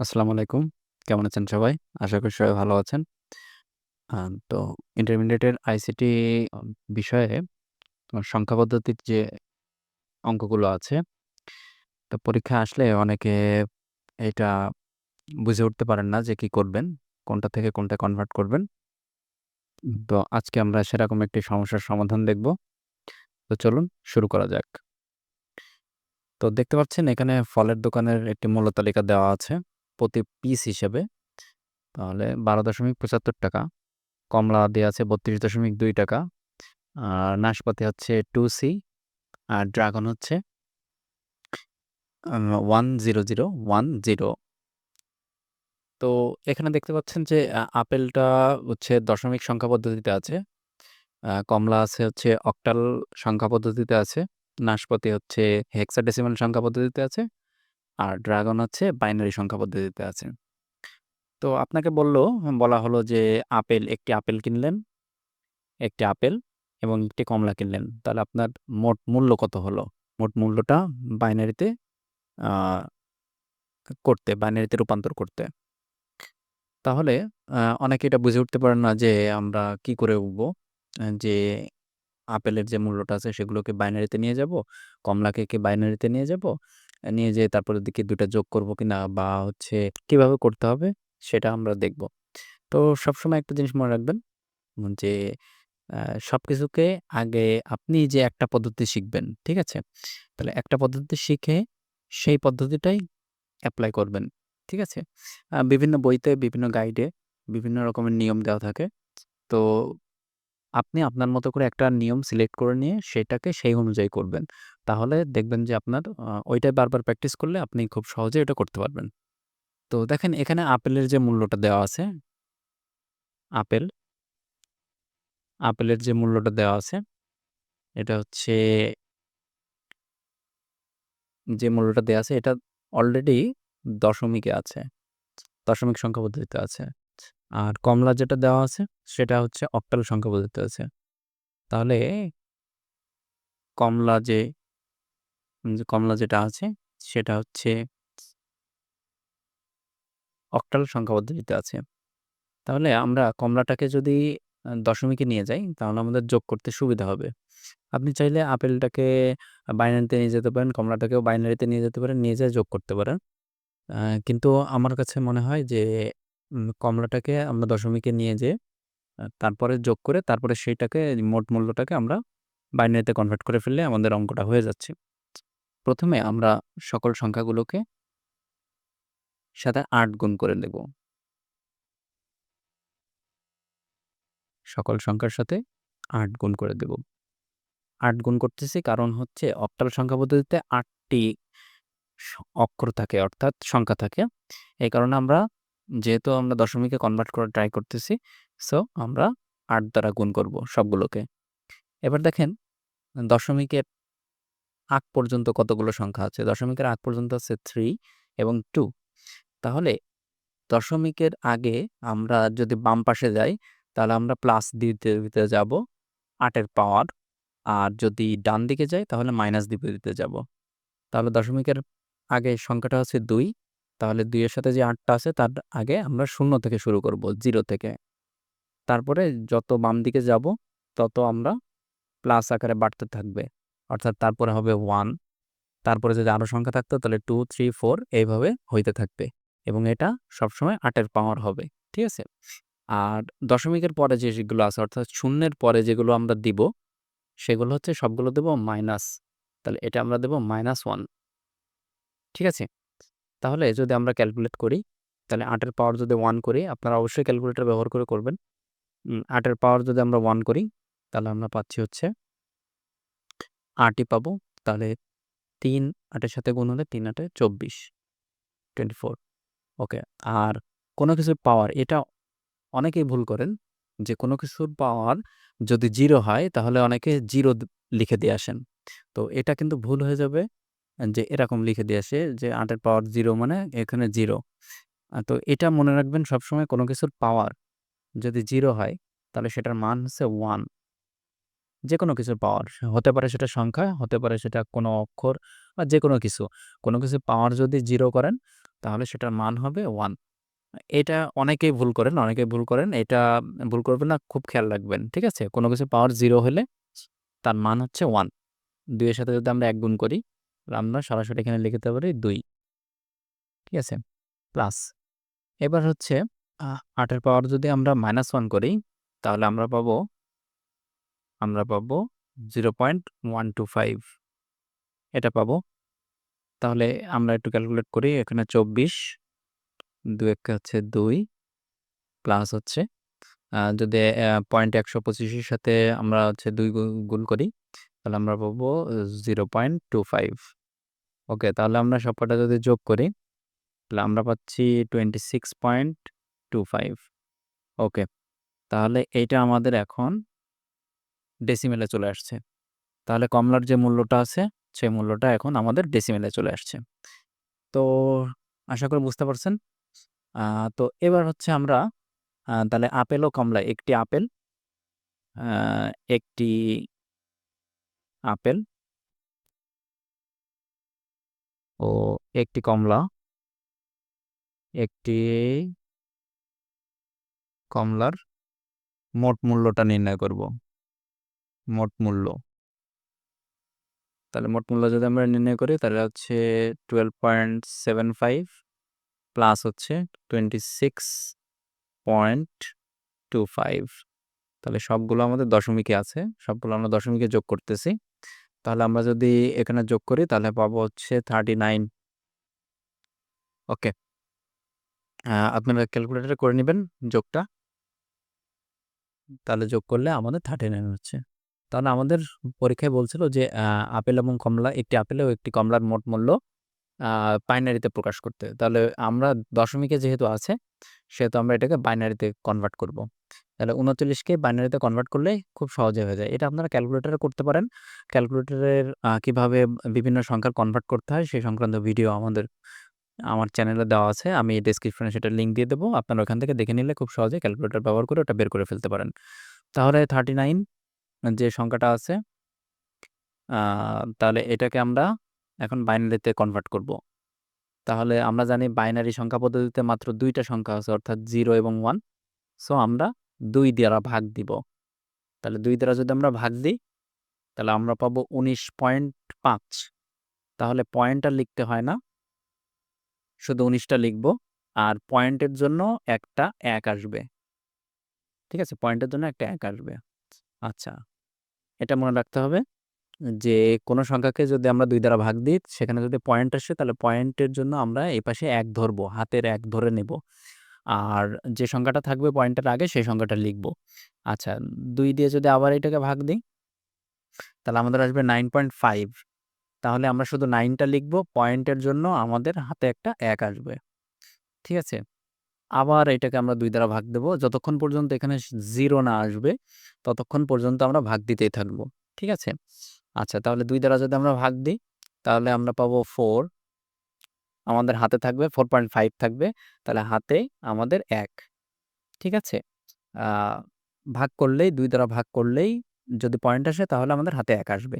আসসালামু আলাইকুম। কেমন আছেন সবাই? আশা করি সবাই ভালো আছেন। তো ইন্টারমিডিয়েটের আইসিটি বিষয়ে তোমার সংখ্যা পদ্ধতির যে অঙ্কগুলো আছে, তো পরীক্ষা আসলে অনেকে এটা বুঝে উঠতে পারেন না যে কি করবেন, কোনটা থেকে কোনটা কনভার্ট করবেন। তো আজকে আমরা সেরকম একটি সমস্যার সমাধান দেখব। তো চলুন শুরু করা যাক। তো দেখতে পাচ্ছেন এখানে ফলের দোকানের একটি মূল্য তালিকা দেওয়া আছে প্রতি পিস হিসেবে। তাহলে ৳১২.৭৫ কমলা দেয়া আছে ৳৩২.২ আর নাশপাতি হচ্ছে টু সি আর ড্রাগন হচ্ছে one zero zero one zero তো এখানে দেখতে পাচ্ছেন যে আপেলটা হচ্ছে দশমিক সংখ্যা পদ্ধতিতে আছে। কমলা আছে হচ্ছে অক্টাল সংখ্যা পদ্ধতিতে আছে। নাশপাতি হচ্ছে হেক্সাডেসিমাল সংখ্যা পদ্ধতিতে আছে। আর ড্রাগন হচ্ছে বাইনারি সংখ্যা পদ্ধতিতে আছে। তো আপনাকে বলল বলা হলো যে আপেল একটি আপেল কিনলেন, একটি আপেল এবং একটি কমলা কিনলেন। তাহলে আপনার মোট মূল্য কত হলো? মোট মূল্যটা বাইনারিতে করতে, বাইনারিতে রূপান্তর করতে। তাহলে অনেকে এটা বুঝে উঠতে পারেন না যে আমরা কি করে উঠবো? যে আপেলের যে মূল্যটা আছে সেগুলোকে বাইনারিতে নিয়ে যাব, কমলাকে কি বাইনারিতে নিয়ে যাব? নিয়ে যেয়ে তারপরে দেখি ২ টা যোগ করব কিনা বা হচ্ছে কীভাবে করতে হবে সেটা আমরা দেখব। তো সবসময় একটা জিনিস মনে রাখবেন যে আ সবকিছুকে আগে আপনি যে একটা পদ্ধতি শিখবেন, ঠিক আছে? তাহলে একটা পদ্ধতি শিখে সেই পদ্ধতিটাই অ্যাপ্লাই করবেন, ঠিক আছে? বিভিন্ন বইতে, বিভিন্ন গাইডে বিভিন্ন রকমের নিয়ম দেওয়া থাকে। তো আপনি আপনার মতো করে একটা নিয়ম সিলেক্ট করে নিয়ে সেটাকে সেই অনুযায়ী করবেন। তাহলে দেখবেন যে আপনার ওইটাই বারবার প্র্যাকটিস করলে আপনি খুব সহজেই এটা করতে পারবেন। তো দেখেন এখানে আপেলের যে মূল্যটা দেওয়া আছে, আপেল, আপেলের যে মূল্যটা দেওয়া আছে, এটা হচ্ছে যে মূল্যটা দেওয়া আছে, এটা অলরেডি দশমিকে আছে। দশমিক সংখ্যা পদ্ধতিতে আছে। আর কমলা যেটা দেওয়া আছে, সেটা হচ্ছে অক্টাল সংখ্যা পদ্ধতিতে আছে। তাহলে কমলা যে যে কমলা যেটা আছে সেটা হচ্ছে অক্টাল সংখ্যা পদ্ধতিতে আছে। তাহলে আমরা কমলাটাকে যদি দশমিকে নিয়ে যাই তাহলে আমাদের যোগ করতে সুবিধা হবে। আপনি চাইলে আপেলটাকে বাইনারিতে নিয়ে যেতে পারেন, কমলাটাকেও বাইনারিতে নিয়ে যেতে পারেন, নিয়ে যেয়ে যোগ করতে পারেন। কিন্তু আমার কাছে মনে হয় যে কমলাটাকে আমরা দশমিকে নিয়ে যেয়ে তারপরে যোগ করে তারপরে সেইটাকে মোট মূল্যটাকে আমরা বাইনারিতে কনভার্ট করে ফেললে আমাদের অঙ্কটা হয়ে যাচ্ছে। ১ম এ আমরা সকল সংখ্যাগুলোকে সাথে ৮ গুণ করে দেব। সকল সংখ্যার সাথে ৮ গুণ করে দেব। ৮ গুণ করতেছি কারণ হচ্ছে অক্টাল সংখ্যা পদ্ধতিতে ৮ টি স অক্ষর থাকে অর্থাৎ সংখ্যা থাকে। এই কারণে আমরা যেহেতু আমরা দশমিকে কনভার্ট করার ট্রাই করতেছি, সো আমরা ৮ দ্বারা গুণ করব সবগুলোকে। এবার দেখেন দশমিকের আগ পর্যন্ত কতগুলো সংখ্যা আছে? দশমিকের আগ পর্যন্ত আছে থ্রি এবং টু তাহলে দশমিকের আগে আমরা যদি বাম পাশে যাই তাহলে আমরা প্লাস দিতে, দিতে যাব আটের পাওয়ার। আর যদি ডান দিকে যাই তাহলে মাইনাস দিতে, দিতে যাব। তাহলে দশমিকের আগে সংখ্যাটা হচ্ছে দুই তাহলে দুইয়ের সাথে যে আটটা আছে তার আগে আমরা শূন্য থেকে শুরু করব, জিরো থেকে। তারপরে যত বাম দিকে যাব তত আমরা প্লাস আকারে বাড়তে থাকবে। অর্থাৎ তারপরে হবে ওয়ান তারপরে যদি আরও সংখ্যা থাকতো তাহলে 2, 3, 4 এইভাবে হইতে থাকবে এবং এটা সবসময় আটের পাওয়ার হবে। ঠিক আছে? আর দশমিকের পরে যেগুলো আছে অর্থাৎ শূন্যের পরে যেগুলো আমরা দিব সেগুলো হচ্ছে সবগুলো দেব মাইনাস। তাহলে এটা আমরা দেব মাইনাস ওয়ান ঠিক আছে? তাহলে যদি আমরা ক্যালকুলেট করি তাহলে আটের পাওয়ার যদি ওয়ান করি আপনারা অবশ্যই ক্যালকুলেটর ব্যবহার করে করবেন। আটের পাওয়ার যদি আমরা ওয়ান করি তাহলে আমরা পাচ্ছি হচ্ছে ৮ ই পাবো। তাহলে তিন আটের সাথে গুণ হলে ৩ ৮ এ ২৪ 24 ওকে। আর কোনো কিছুর পাওয়ার এটা অনেকেই ভুল করেন, যে কোনো কিছুর পাওয়ার যদি জিরো হয়, তাহলে অনেকে জিরো লিখে দিয়ে আসেন। তো এটা কিন্তু ভুল হয়ে যাবে, যে এরকম লিখে দিয়ে আসে, যে আটের পাওয়ার জিরো মানে এখানে জিরো তো এটা মনে রাখবেন সবসময় কোনো কিছুর পাওয়ার যদি জিরো হয়, তাহলে সেটার মান হচ্ছে 1 যেকোনো কিছুর পাওয়ার। হতে পারে সেটা সংখ্যা, হতে পারে সেটা কোনো অক্ষর বা যে কোনো কিছু। কোনো কিছু পাওয়ার যদি জিরো করেন তাহলে সেটার মান হবে ওয়ান এটা অনেকেই ভুল করেন অনেকেই ভুল করেন। এটা ভুল করবেন না খুব খেয়াল রাখবেন ঠিক আছে? কোনো কিছু পাওয়ার জিরো হলে তার মান হচ্ছে ওয়ান দুইয়ের সাথে যদি আমরা এক গুণ করি আমরা সরাসরি এখানে লিখতে পারি দুই। ঠিক আছে? প্লাস এবার হচ্ছে আটের পাওয়ার যদি আমরা মাইনাস ওয়ান করি তাহলে আমরা পাবো আমরা পাবো zero point one two five. এটা পাবো। তাহলে আমরা একটু ক্যালকুলেট করি, এখানে চব্বিশ দু এক হচ্ছে দুই প্লাস হচ্ছে যদি পয়েন্ট একশো পঁচিশের সাথে আমরা হচ্ছে দুই গুণ করি, তাহলে আমরা পাবো zero point two five. Okay, তাহলে আমরা সবকটা যদি যোগ করি, তাহলে আমরা পাচ্ছি twenty six point two five. Okay, তাহলে এইটা আমাদের এখন ডেসিমেলে চলে আসছে। তাহলে কমলার যে মূল্যটা আছে, সেই মূল্যটা এখন আমাদের ডেসিমেলে চলে আসছে। তো আশা করি বুঝতে পারছেন। তো এবার হচ্ছে আমরা তাহলে আপেল ও কমলা, একটি আপেল একটি আপেল ও একটি কমলা, একটি কমলার মোট মূল্যটা নির্ণয় করব। মোট মূল্য। তাহলে মোট মূল্য যদি আমরা নির্ণয় করি, তাহলে হচ্ছে twelve point seven five plus হচ্ছে twenty six point two five তাহলে সবগুলো আমাদের দশমিকে আছে, সবগুলো আমরা দশমিকে যোগ করতেছি। তাহলে আমরা যদি এখানে যোগ করি, তাহলে পাবো হচ্ছে থার্টি নাইন ওকে। আপনারা ক্যালকুলেটারে করে নেবেন যোগটা। তাহলে যোগ করলে আমাদের থার্টি নাইন হচ্ছে। তাহলে আমাদের পরীক্ষায় বলছিল যে আপেল এবং কমলা, একটি আপেল ও একটি কমলার মোট মূল্য বাইনারিতে প্রকাশ করতে। তাহলে আমরা দশমিকে যেহেতু আছে, সেহেতু আমরা এটাকে বাইনারিতে কনভার্ট করব। তাহলে উনচল্লিশকে বাইনারিতে কনভার্ট করলে খুব সহজে হয়ে যায়। এটা আপনারা ক্যালকুলেটারে করতে পারেন। ক্যালকুলেটারের কীভাবে বিভিন্ন সংখ্যার কনভার্ট করতে হয়, সেই সংক্রান্ত ভিডিও আমাদের, আমার চ্যানেলে দেওয়া আছে। আমি ডেসক্রিপশনে সেটা লিঙ্ক দিয়ে দেবো। আপনারা ওখান থেকে দেখে নিলে খুব সহজে ক্যালকুলেটর ব্যবহার করে ওটা বের করে ফেলতে পারেন। তাহলে থার্টি নাইন যে সংখ্যাটা আছে তাহলে এটাকে আমরা এখন বাইনারিতে কনভার্ট করব। তাহলে আমরা জানি বাইনারি সংখ্যা পদ্ধতিতে মাত্র দুইটা সংখ্যা আছে, অর্থাৎ জিরো এবং ওয়ান সো আমরা দুই দ্বারা ভাগ দিব। তাহলে দুই দ্বারা যদি আমরা ভাগ দিই, তাহলে আমরা পাবো উনিশ পয়েন্ট পাঁচ। তাহলে পয়েন্টটা লিখতে হয় না, শুধু উনিশটা লিখব, আর পয়েন্টের জন্য একটা এক আসবে। ঠিক আছে? পয়েন্টের জন্য একটা এক আসবে। আচ্ছা। এটা মনে রাখতে হবে যে, কোনো সংখ্যাকে যদি আমরা দুই দ্বারা ভাগ দিই, সেখানে যদি পয়েন্ট আসে, তাহলে পয়েন্টের জন্য আমরা এই পাশে এক ধরবো, হাতের এক ধরে নেব। আর যে সংখ্যাটা থাকবে পয়েন্টের আগে, সেই সংখ্যাটা লিখব। আচ্ছা দুই দিয়ে যদি আবার এটাকে ভাগ দিই, তাহলে আমাদের আসবে নাইন পয়েন্ট ফাইভ তাহলে আমরা শুধু নাইনটা লিখব পয়েন্টের জন্য আমাদের হাতে একটা এক আসবে। ঠিক আছে? আবার এটাকে আমরা দুই দ্বারা ভাগ দেব। যতক্ষণ পর্যন্ত এখানে জিরো না আসবে, ততক্ষণ পর্যন্ত আমরা ভাগ দিতেই থাকব। ঠিক আছে? আচ্ছা তাহলে দুই দ্বারা যদি আমরা ভাগ দিই, তাহলে আমরা পাবো ফোর আমাদের হাতে থাকবে ফোর পয়েন্ট ফাইভ থাকবে। তাহলে হাতে আমাদের এক। ঠিক আছে? ভাগ করলেই, দুই দ্বারা ভাগ করলেই যদি পয়েন্ট আসে, তাহলে আমাদের হাতে এক আসবে।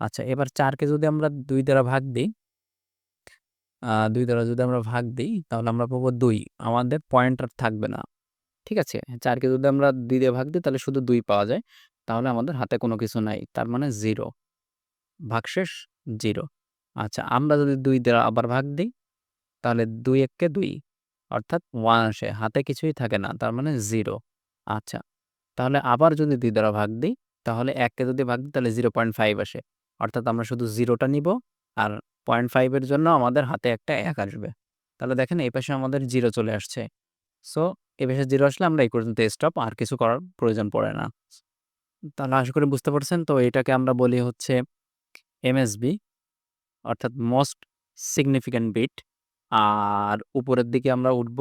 আচ্ছা এবার চারকে যদি আমরা দুই দ্বারা ভাগ দিই দুই দ্বারা যদি আমরা ভাগ দিই, তাহলে আমরা পাবো দুই। আমাদের পয়েন্ট আর থাকবে না। ঠিক আছে? চারকে যদি আমরা দুই দিয়ে ভাগ দিই, তাহলে শুধু দুই পাওয়া যায়। তাহলে আমাদের হাতে কোনো কিছু নাই। তার মানে জিরো ভাগশেষ জিরো আচ্ছা আমরা যদি দুই দ্বারা আবার ভাগ দিই, তাহলে দুই এককে দুই। অর্থাৎ ওয়ান আসে। হাতে কিছুই থাকে না। তার মানে জিরো আচ্ছা তাহলে আবার যদি দুই দ্বারা ভাগ দিই, তাহলে এককে যদি ভাগ দিই, তাহলে জিরো পয়েন্ট ফাইভ আসে। অর্থাৎ আমরা শুধু জিরোটা নিব। আর পয়েন্ট ফাইভের জন্য আমাদের হাতে একটা এক আসবে। তাহলে দেখেন এই পাশে আমাদের জিরো চলে আসছে। সো এ পাশে জিরো আসলে আমরা এই পর্যন্ত স্টপ আর কিছু করার প্রয়োজন পড়ে না। তাহলে আশা করি বুঝতে পারছেন, তো এটাকে আমরা বলি হচ্ছে এমএসবি অর্থাৎ মোস্ট সিগনিফিক্যান্ট বিট আর উপরের দিকে আমরা উঠব।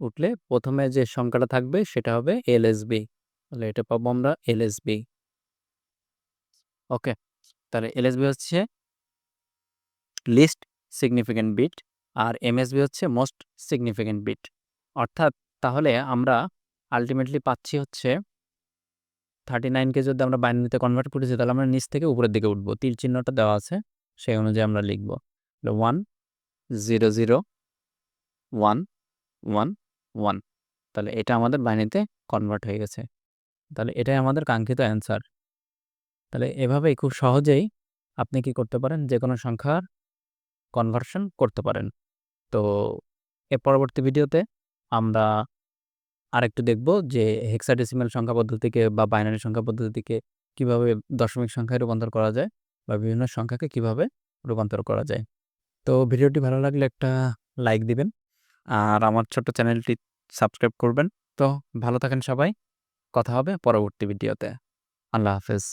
উঠলে প্রথমে যে সংখ্যাটা থাকবে সেটা হবে এলএসবি তাহলে এটা পাবো আমরা এলএসবি ওকে, তাহলে এলএসবি হচ্ছে লিস্ট সিগনিফিক্যান্ট বিট আর এমএসবি হচ্ছে মোস্ট সিগনিফিক্যান্ট বিট অর্থাৎ তাহলে আমরা আলটিমেটলি পাচ্ছি হচ্ছে থার্টি নাইনকে যদি আমরা বাইনারিতে কনভার্ট করেছি তাহলে আমরা নিচ থেকে উপরের দিকে উঠবো। তীর চিহ্নটা দেওয়া আছে, সেই অনুযায়ী আমরা লিখব। One zero zero one one one তাহলে এটা আমাদের বাইনারিতে কনভার্ট হয়ে গেছে। তাহলে এটাই আমাদের কাঙ্ক্ষিত অ্যান্সার তাহলে এভাবেই খুব সহজেই আপনি কি করতে পারেন? যে কোনো সংখ্যার কনভার্সন করতে পারেন। তো এর পরবর্তী ভিডিওতে আমরা আরেকটু দেখব যে হেক্সাডেসিমাল সংখ্যা পদ্ধতিকে বা বাইনারি সংখ্যা পদ্ধতিকে কীভাবে দশমিক সংখ্যায় রূপান্তর করা যায় বা বিভিন্ন সংখ্যাকে কীভাবে রূপান্তর করা যায়। তো ভিডিওটি ভালো লাগলে একটা লাইক দিবেন আর আমার ছোট্ট চ্যানেলটি সাবস্ক্রাইব করবেন। তো ভালো থাকেন সবাই, কথা হবে পরবর্তী ভিডিওতে। আল্লাহ হাফেজ।